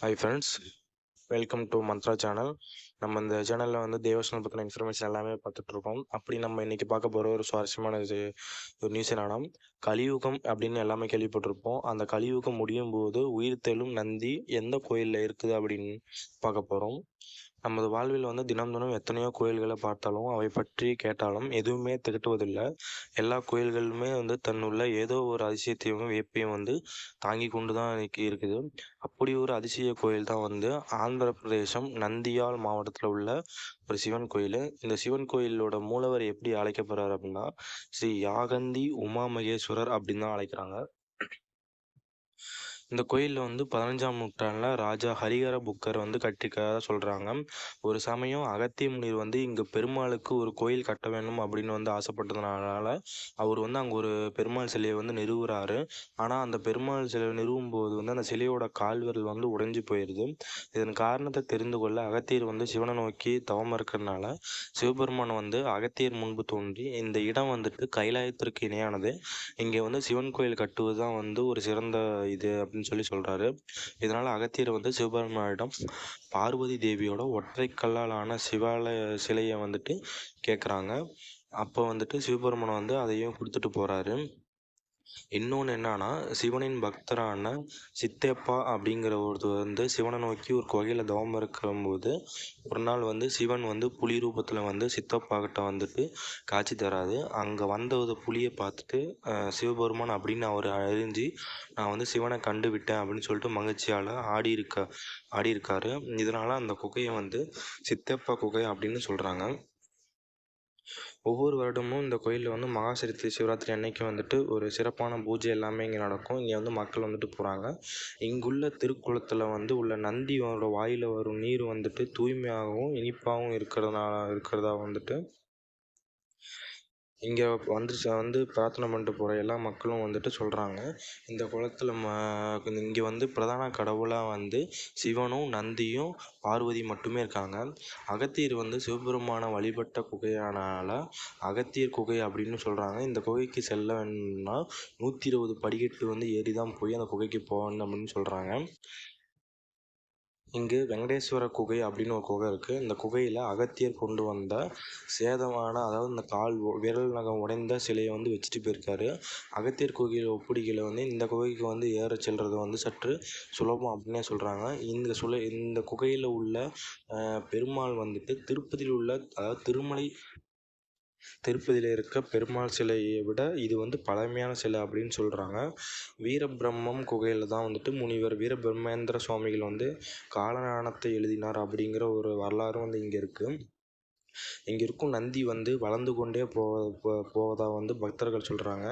Hi friends welcome to Mantra channel நம்ம இந்த சேனலில் வந்து தேவஸ்தானம் பற்றின இன்ஃபர்மேஷன் எல்லாமே பார்த்துட்ருக்கோம். அப்படி நம்ம இன்றைக்கி பார்க்க போகிற ஒரு சுவாரஸ்யமான இது ஒரு நியூஸ் என்னன்னா கலியுகம் அப்படின்னு எல்லாமே கேள்விப்பட்டிருப்போம். அந்த கலியுகம் முடியும் போது உயிர் தெழும் நந்தி எந்த கோயிலில் இருக்குது அப்படின்னு பார்க்க போகிறோம் நமது வாழ்வில் வந்து தினம் தினம் எத்தனையோ கோயில்களை பார்த்தாலும் அவை பற்றி கேட்டாலும் எதுவுமே திகட்டுவதில்லை. எல்லா கோயில்களுமே வந்து தன்னுள்ள ஏதோ ஒரு அதிசயத்தையும் வியப்பையும் வந்து தாங்கி கொண்டு தான் இருக்குது. அப்படி ஒரு அதிசய கோயில் தான் வந்து ஆந்திர பிரதேசம் நந்தியால் மாவட்டத்தில் உள்ள ஒரு சிவன் கோயில். இந்த சிவன் கோயிலோட மூலவர் எப்படி அழைக்கப்படுறாரு அப்படின்னா ஸ்ரீ யாகந்தி உமா மகேஸ்வரர் அப்படின்னு தான் அழைக்கிறாங்க. இந்த கோயிலில் வந்து பதினஞ்சாம் நூற்றாண்டில் ராஜா ஹரிஹர புக்கர் வந்து கட்டிருக்கிறதா சொல்கிறாங்க ஒரு சமயம் அகத்திய முனிவர் வந்து இங்கே பெருமாளுக்கு ஒரு கோயில் கட்ட வேணும் அப்படின்னு வந்து ஆசைப்பட்டதுனால அவர் வந்து அங்கே ஒரு பெருமாள் சிலையை வந்து நிறுவுறாரு. ஆனால் அந்த பெருமாள் சிலை நிறுவும் போது வந்து அந்த சிலையோட கால்விரல் வந்து உடைஞ்சு போயிடுது இதன் காரணத்தை தெரிந்து கொள்ள அகத்தியர் வந்து சிவனை நோக்கி தவம் இருக்கிறதுனால சிவபெருமான் வந்து அகத்தியர் முன்பு தோன்றி இந்த இடம் வந்துட்டு கைலாயத்திற்கு இணையானது. இங்கே வந்து சிவன் கோயில் கட்டுவது தான் வந்து ஒரு சிறந்த இது அப்படின்னு சொல்லி சொல்கிறாரு இதனால் அகத்தியர் வந்து சிவபெருமானிடம் பார்வதி தேவியோட ஒற்றை கல்லாலான சிவாலய சிலையை வந்துட்டு கேட்குறாங்க அப்போ வந்துட்டு சிவபெருமான் வந்து அதையும் கொடுத்துட்டு போகிறாரு இன்னொன்று என்னன்னா சிவனின் பக்தரான சித்தப்பா அப்படிங்கிற ஒருத்தர் வந்து சிவனை நோக்கி ஒரு கோயிலில் தவம் இருக்கும்போது ஒரு நாள் வந்து சிவன் வந்து புலி ரூபத்தில் வந்து சித்தப்பா கிட்ட வந்துட்டு காட்சி தராது அங்கே வந்த ஒரு புலியை பார்த்துட்டு சிவபெருமான் அப்படின்னு அவர் அறிஞ்சு நான் வந்து சிவனை கண்டு விட்டேன் அப்படின்னு சொல்லிட்டு மகிழ்ச்சியால் ஆடி இருக்க ஆடி இருக்காரு. இதனால் அந்த குகையை வந்து சித்தப்பா குகை அப்படின்னு சொல்கிறாங்க ஒவ்வொரு வருடமும் இந்த கோயிலில் வந்து மகாசிரத்தி சிவராத்திரி அன்னைக்கு வந்துட்டு ஒரு சிறப்பான பூஜை எல்லாமே இங்கே நடக்கும். இங்கே வந்து மக்கள் வந்துட்டு போகிறாங்க இங்குள்ள திருக்குளத்தில் வந்து உள்ள நந்தியோட வாயில் வரும் நீர் வந்துட்டு தூய்மையாகவும் இனிப்பாகவும் இருக்கிறதுனால இருக்கிறதா வந்துட்டு இங்கே வந்து வந்து பிரார்த்தனை பண்ணிட்டு போகிற எல்லா மக்களும் வந்துட்டு சொல்கிறாங்க இந்த குளத்தில் ம இங்கே வந்து பிரதான கடவுளாக வந்து சிவனும் நந்தியும் பார்வதி மட்டுமே இருக்காங்க. அகத்தியர் வந்து சிவபெருமானை வழிபட்ட குகையானால அகத்தியர் குகை அப்படின்னு சொல்கிறாங்க இந்த குகைக்கு செல்ல வேணும்னா நூற்றி இருபது படிக்கட்டு வந்து ஏறி தான் போய் அந்த குகைக்கு போகணும் அப்படின்னு சொல்கிறாங்க இங்கு வெங்கடேஸ்வர குகை அப்படின்னு ஒரு குகை இருக்குது இந்த குகையில் அகத்தியர் கொண்டு வந்த சேதமான அதாவது இந்த கால் விரல் நகம் உடைந்த சிலையை வந்து வச்சுட்டு போயிருக்காரு. அகத்தியர் குகையில் ஒப்பிடிக்கையில் வந்து இந்த குகைக்கு வந்து ஏற செல்வது வந்து சற்று சுலபம் அப்படின்னே சொல்கிறாங்க இந்த சுல இந்த குகையில் உள்ள பெருமாள் வந்துட்டு திருப்பதியில் உள்ள அதாவது திருமலை திருப்பதியில் இருக்க பெருமாள் சிலையை விட இது வந்து பழமையான சிலை அப்படின்னு சொல்கிறாங்க வீரபிரம்மம் குகையில் தான் வந்துட்டு முனிவர் வீரபிரம்மேந்திர சுவாமிகள் வந்து காலஞானத்தை எழுதினார் அப்படிங்கிற ஒரு வரலாறும் வந்து இங்கே இருக்குது இங்கே இருக்கும் நந்தி வந்து வளர்ந்து கொண்டே போ போ- போவதா வந்து பக்தர்கள் சொல்கிறாங்க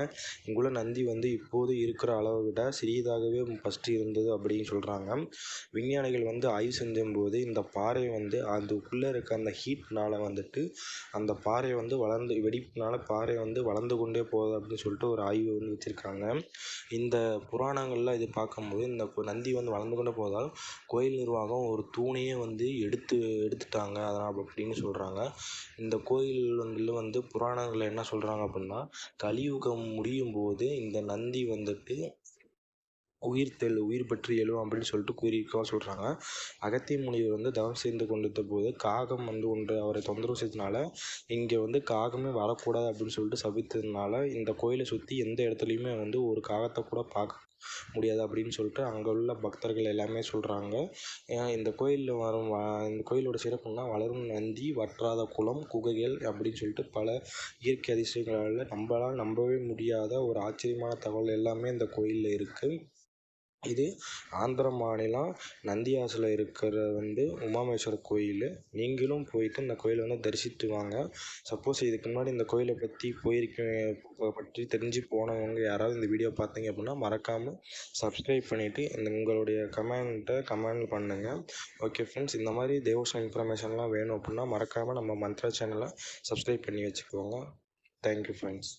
இங்குள்ள நந்தி வந்து இப்போது இருக்கிற அளவை விட சிறியதாகவே ஃபஸ்ட்டு இருந்தது அப்படின்னு சொல்கிறாங்க விஞ்ஞானிகள் வந்து ஆய்வு செஞ்சும்போது இந்த பாறை வந்து அதுக்குள்ளே இருக்க அந்த ஹீட்னால் வந்துட்டு அந்த பாறை வந்து வளர்ந்து வெடிப்புனால் பாறை வந்து வளர்ந்து கொண்டே போகுது அப்படின்னு சொல்லிட்டு ஒரு ஆய்வு வந்து வச்சுருக்காங்க. இந்த புராணங்களில் இது பார்க்கும்போது இந்த நந்தி வந்து வளர்ந்து கொண்டே போவதால் கோயில் நிர்வாகம் ஒரு தூணையே வந்து எடுத்து எடுத்துட்டாங்க. அதனால் அப்படின்னு சொல்கிறாங்க இந்த கோயில் வந்து வந்து புராணங்களில் என்ன சொல்கிறாங்க அப்படின்னா கலியுகம் முடியும் போது இந்த நந்தி வந்துட்டு உயிர் தெழு உயிர் பற்றி எழும் அப்படின்னு சொல்லிட்டு கூறியிருக்கா சொல்கிறாங்க அகத்திய முனிவர் வந்து தவம் செய்து கொண்டிருந்த போது காகம் வந்து ஒன்று அவரை தொந்தரவு செய்ததுனால இங்கே வந்து காகமே வரக்கூடாது அப்படின்னு சொல்லிட்டு சபித்ததுனால இந்த கோயிலை சுற்றி எந்த இடத்துலையுமே வந்து ஒரு காகத்தை கூட பார்க்க முடியாது அப்படின்னு சொல்லிட்டு அங்கே உள்ள பக்தர்கள் எல்லாமே சொல்கிறாங்க இந்த கோயிலில் வரும் வ- இந்த கோயிலோட சிறப்புன்னா வளரும் நந்தி வற்றாத குளம் குகைகள் அப்படின்னு சொல்லிட்டு பல இயற்கை அதிசயங்களால் நம்மளால் நம்பவே முடியாத ஒரு ஆச்சரியமான தகவல் எல்லாமே இந்த கோயிலில் இருக்குது இது ஆந்திர மாநிலம் நந்தியாசில் இருக்கிற வந்து உமாமேஸ்வரர் கோயில். நீங்களும் போயிட்டு இந்த கோயிலை வந்து தரிசித்து வாங்க. சப்போஸ் இதுக்கு முன்னாடி இந்த கோயிலை பற்றி போயிருக்க பற்றி தெரிஞ்சு போனவங்க யாராவது இந்த வீடியோ பார்த்தீங்க அப்படின்னா மறக்காமல் சப்ஸ்கிரைப் பண்ணிவிட்டு இந்த உங்களுடைய கமெண்ட்டை கமெண்ட் பண்ணுங்கள் ஓகே ஃப்ரெண்ட்ஸ் இந்த மாதிரி தேவசம் இன்ஃபர்மேஷன்லாம் வேணும் அப்படின்னா மறக்காமல் நம்ம மந்த்ரா சேனலை சப்ஸ்கிரைப் பண்ணி வச்சுக்கோங்க. Thank you friends